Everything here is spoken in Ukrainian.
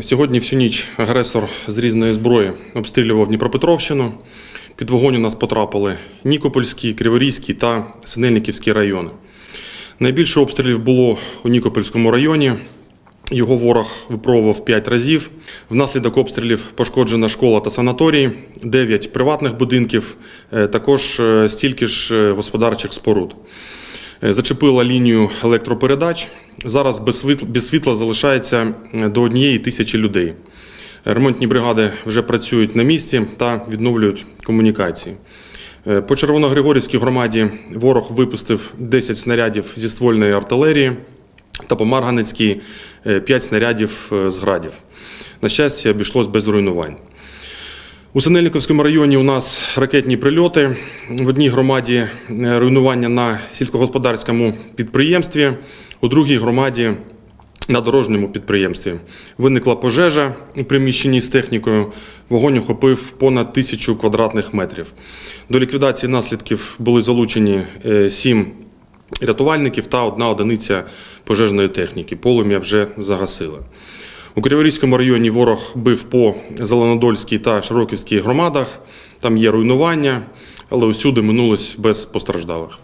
Сьогодні всю ніч агресор з різної зброї обстрілював Дніпропетровщину. Під вогонь у нас потрапили Нікопольський, Криворізький та Синельниківський райони. Найбільше обстрілів було у Нікопольському районі. Його ворог випробував 5 разів. Внаслідок обстрілів пошкоджена школа та санаторій, 9 приватних будинків, е, також е, стільки ж е, господарчих споруд. Зачепила лінію електропередач. Зараз без світла, без світла залишається е, до однієї тисячі людей. Ремонтні бригади вже працюють на місці та відновлюють комунікації. Е, По Червоногригорівській громаді ворог випустив 10 снарядів зі ствольної артилерії та по Марганецькій 5 снарядів е, з градів. На щастя, обійшлось без руйнувань. У Синельниковському районі у нас ракетні прильоти. В одній громаді е, руйнування на сільськогосподарському підприємстві, у другій громаді на дорожньому підприємстві. Виникла пожежа у приміщенні з технікою. Вогонь охопив понад тисячу квадратних метрів. До ліквідації наслідків були залучені е, сім рятувальників та одна одиниця пожежної техніки. Полум'я вже загасили. У Криворізькому районі ворог бив по Зеленодольській та Широківській громадах. Там є руйнування, але усюди минулось без постраждалих.